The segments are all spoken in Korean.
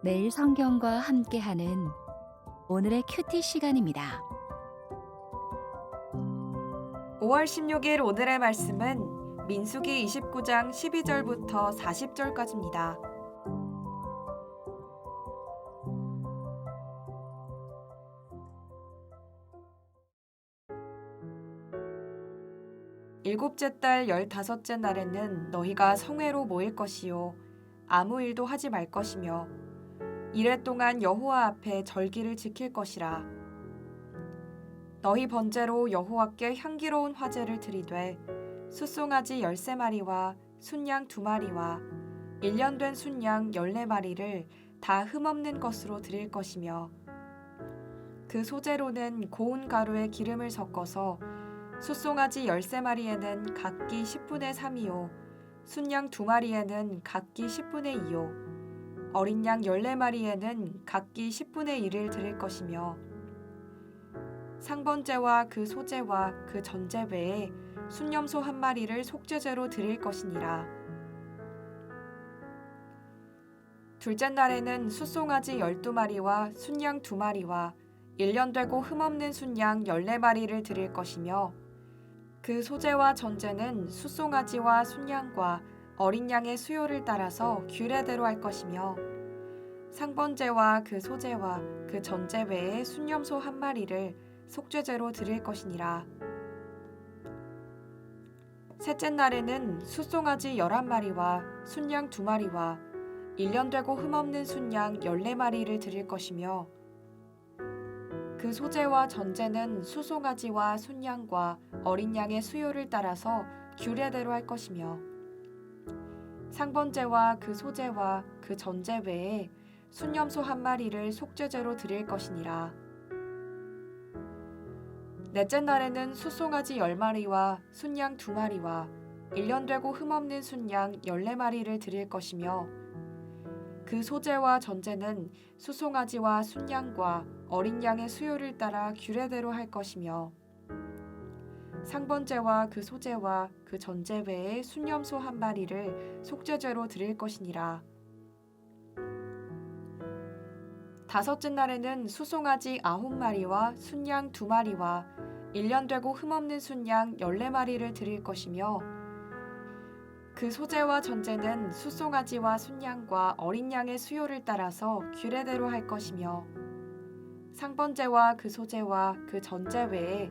매일 성경과 함께하는 오늘의 큐티 시간입니다. 5월 16일 오늘의 말씀은 민수기 29장 12절부터 40절까지입니다. 일곱째 달 열다섯째 날에는 너희가 성회로 모일 것이요 아무 일도 하지 말 것이며 이래 동안 여호와 앞에 절기를 지킬 것이라. 너희 번제로 여호와께 향기로운 화제를 드리되 숫송아지 열세 마리와 순양 두 마리와 일년 된 순양 열네 마리를 다 흠없는 것으로 드릴 것이며 그 소재로는 고운 가루에 기름을 섞어서 숫송아지 열세 마리에는 각기 10분의 3이요 순양 두 마리에는 각기 10분의 2요 어린 양 열네 마리에는 각기 10분의 1을 드릴 것이며 상번제와 그 소제와 그 전제 외에 순념소 한 마리를 속죄제로 드릴 것이니라. 둘째 날에는 숫송아지 열두 마리와 순양 두 마리와 일년 되고 흠없는 순양 열네 마리를 드릴 것이며 그 소제와 전제는 숫송아지와 순양과 어린 양의 수요를 따라서 규례대로 할 것이며 상번제와 그 소제와 그 전제 외에 순념소 한 마리를 속죄제로 드릴 것이니라. 셋째 날에는 숫송아지 열한 마리와 순양 두 마리와 일년 되고 흠없는 순양 열네 마리를 드릴 것이며 그 소재와 전제는 수송아지와 순양과 어린 양의 수요를 따라서 규례대로 할 것이며 상번제와 그 소재와 그 전제 외에 순염소 한 마리를 속죄제로 드릴 것이니라. 넷째 날에는 수송아지 열 마리와 순양 두 마리와 일년 되고 흠없는 순양 열네 마리를 드릴 것이며 그 소재와 전제는 수송아지와 순양과 어린 양의 수요를 따라 규례대로 할 것이며 상번제와 그 소재와 그 전제 외에 순염소 한 마리를 속죄제로 드릴 것이니라. 다섯째 날에는 수송아지 아홉 마리와 순양 두 마리와 일년 되고 흠없는 순양 열네 마리를 드릴 것이며 그 소재와 전제는 수송아지와 순양과 어린 양의 수요를 따라서 규례대로 할 것이며 상번제와 그 소재와 그 전제 외에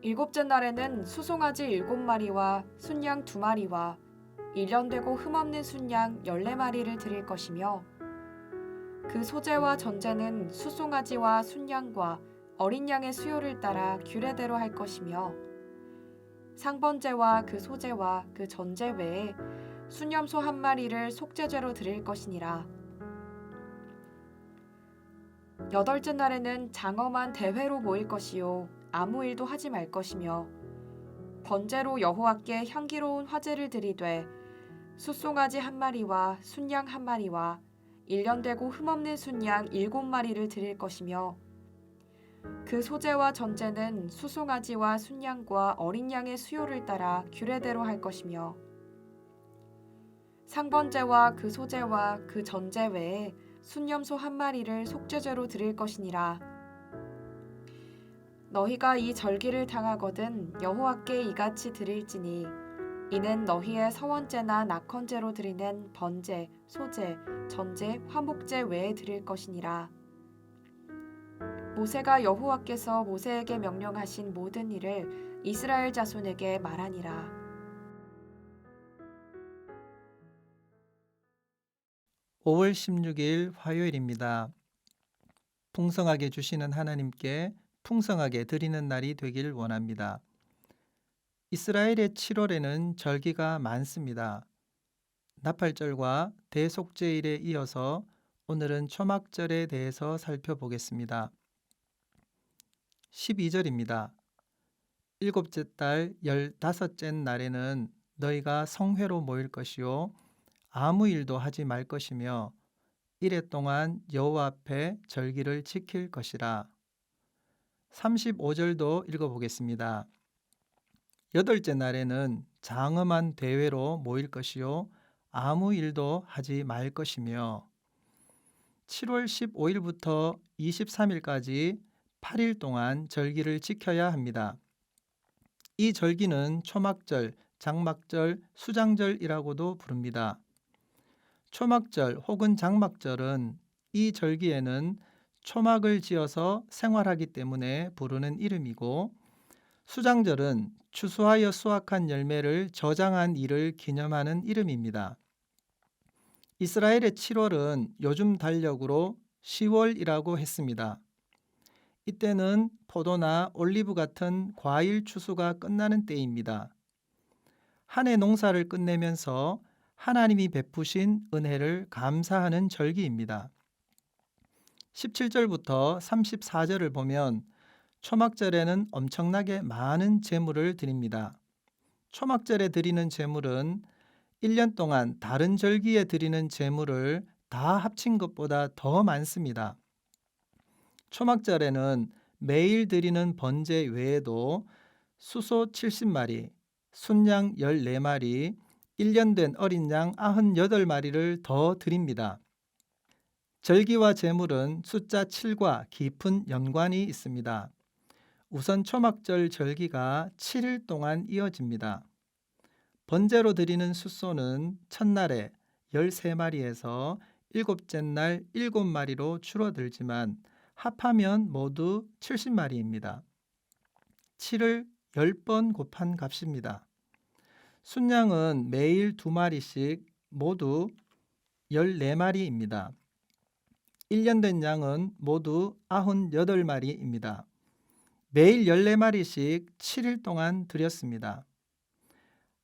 일곱째 날에는 수송아지 일곱 마리와 순양 두 마리와 일년 되고 흠없는 순양 열네 마리를 드릴 것이며 그 소재와 전제는 수송아지와 순양과 어린 양의 수요를 따라 규례대로 할 것이며 상번제와 그 소재와 그 전제 외에 순염소 한 마리를 속죄죄로 드릴 것이니라. 여덟째 날에는 장엄한 대회로 모일 것이요. 아무 일도 하지 말 것이며 번제로 여호와께 향기로운 화제를 드리되 숫송아지 한 마리와 순양 한 마리와 일년 되고 흠없는 순양 일곱 마리를 드릴 것이며 그 소재와 전제는 수송아지와 순양과 어린 양의 수요를 따라 규례대로 할 것이며 상번제와 그 소재와 그 전제 외에 순염소 한 마리를 속죄죄로 드릴 것이니라. 너희가 이 절기를 당하거든 여호와께 이같이 드릴지니 이는 너희의 서원제나 낙헌제로 드리는 번제, 소제, 전제, 화목제 외에 드릴 것이니라. 모세가 여호와께서 모세에게 명령하신 모든 일을 이스라엘 자손에게 말하니라. 오월 16일 화요일입니다. 풍성하게 주시는 하나님께 풍성하게 드리는 날이 되길 원합니다. 이스라엘의 7월에는 절기가 많습니다. 나팔절과 대속죄일에 이어서 오늘은 초막절에 대해서 살펴보겠습니다. 12절입니다. 일곱째 달 열다섯째 날에는 너희가 성회로 모일 것이요 아무 일도 하지 말 것이며 이래 동안 여호와 앞에 절기를 지킬 것이라. 35절도 읽어보겠습니다. 여덟째 날에는 장엄한 대회로 모일 것이요 아무 일도 하지 말 것이며 7월 15일부터 23일까지 8일 동안 절기를 지켜야 합니다. 이 절기는 초막절, 장막절, 수장절이라고도 부릅니다. 초막절 혹은 장막절은 이 절기에는 초막을 지어서 생활하기 때문에 부르는 이름이고 수장절은 추수하여 수확한 열매를 저장한 일을 기념하는 이름입니다. 이스라엘의 7월은 요즘 달력으로 10월이라고 했습니다. 이때는 포도나 올리브 같은 과일 추수가 끝나는 때입니다. 한 해 농사를 끝내면서 하나님이 베푸신 은혜를 감사하는 절기입니다. 17절부터 34절을 보면 초막절에는 엄청나게 많은 제물을 드립니다. 초막절에 드리는 제물은 1년 동안 다른 절기에 드리는 제물을 다 합친 것보다 더 많습니다. 초막절에는 매일 드리는 번제 외에도 수소 70마리, 순양 14마리, 1년 된 어린 양 98마리를 더 드립니다. 절기와 제물은 숫자 7과 깊은 연관이 있습니다. 우선 초막절 절기가 7일 동안 이어집니다. 번제로 드리는 숫소는 첫날에 13마리에서 일곱째 날 7마리로 줄어들지만 합하면 모두 70마리입니다. 7을 10번 곱한 값입니다. 순양은 매일 2마리씩 모두 14마리입니다. 1년 된 양은 모두 98마리입니다. 매일 14마리씩 7일 동안 드렸습니다.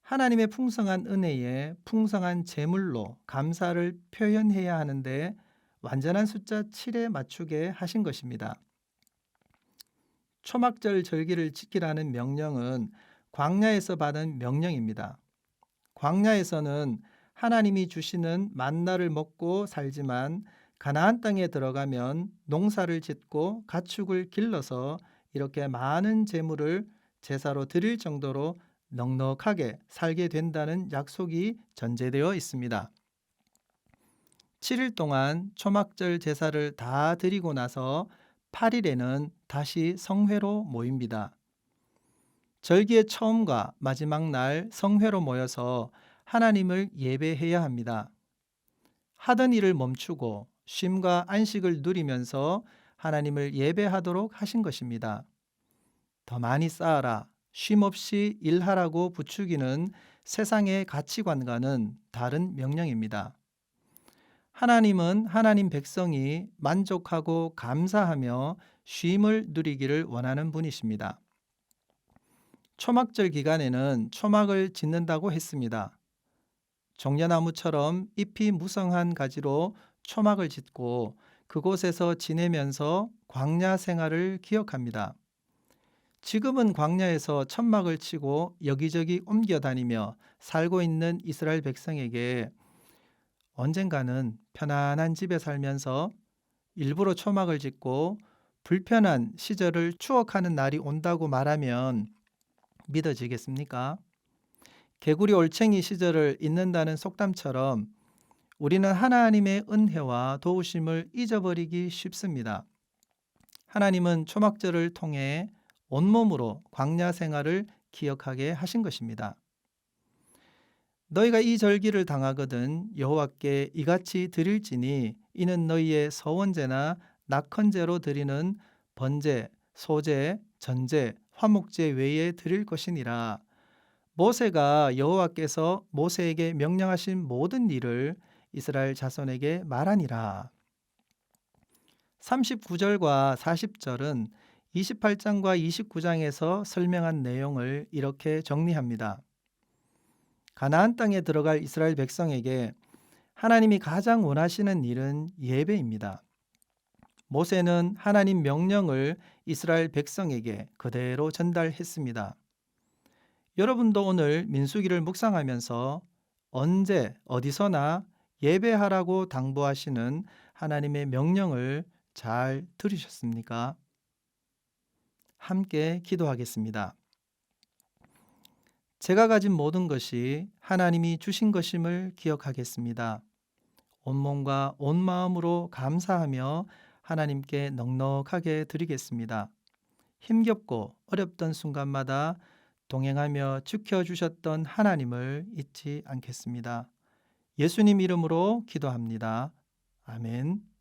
하나님의 풍성한 은혜에 풍성한 제물로 감사를 표현해야 하는데 완전한 숫자 7에 맞추게 하신 것입니다. 초막절 절기를 지키라는 명령은 광야에서 받은 명령입니다. 광야에서는 하나님이 주시는 만나를 먹고 살지만 가나안 땅에 들어가면 농사를 짓고 가축을 길러서 이렇게 많은 재물을 제사로 드릴 정도로 넉넉하게 살게 된다는 약속이 전제되어 있습니다. 7일 동안 초막절 제사를 다 드리고 나서 8일에는 다시 성회로 모입니다. 절기의 처음과 마지막 날 성회로 모여서 하나님을 예배해야 합니다. 하던 일을 멈추고 쉼과 안식을 누리면서 하나님을 예배하도록 하신 것입니다. 더 많이 쌓아라, 쉼 없이 일하라고 부추기는 세상의 가치관과는 다른 명령입니다. 하나님은 하나님 백성이 만족하고 감사하며 쉼을 누리기를 원하는 분이십니다. 초막절 기간에는 초막을 짓는다고 했습니다. 종려나무처럼 잎이 무성한 가지로 초막을 짓고 그곳에서 지내면서 광야 생활을 기억합니다. 지금은 광야에서 천막을 치고 여기저기 옮겨 다니며 살고 있는 이스라엘 백성에게 언젠가는 편안한 집에 살면서 일부러 초막을 짓고 불편한 시절을 추억하는 날이 온다고 말하면 믿어지겠습니까? 개구리 올챙이 시절을 잊는다는 속담처럼 우리는 하나님의 은혜와 도우심을 잊어버리기 쉽습니다. 하나님은 초막절을 통해 온몸으로 광야 생활을 기억하게 하신 것입니다. 너희가 이 절기를 당하거든 여호와께 이같이 드릴지니 이는 너희의 서원제나 낙헌제로 드리는 번제, 소제, 전제, 화목제 외에 드릴 것이니라. 모세가 여호와께서 모세에게 명령하신 모든 일을 이스라엘 자손에게 말하니라. 39절과 40절은 28장과 29장에서 설명한 내용을 이렇게 정리합니다. 가나안 땅에 들어갈 이스라엘 백성에게 하나님이 가장 원하시는 일은 예배입니다. 모세는 하나님 명령을 이스라엘 백성에게 그대로 전달했습니다. 여러분도 오늘 민수기를 묵상하면서 언제 어디서나 예배하라고 당부하시는 하나님의 명령을 잘 들으셨습니까? 함께 기도하겠습니다. 제가 가진 모든 것이 하나님이 주신 것임을 기억하겠습니다. 온몸과 온 마음으로 감사하며 하나님께 넉넉하게 드리겠습니다. 힘겹고 어렵던 순간마다 동행하며 지켜주셨던 하나님을 잊지 않겠습니다. 예수님 이름으로 기도합니다. 아멘.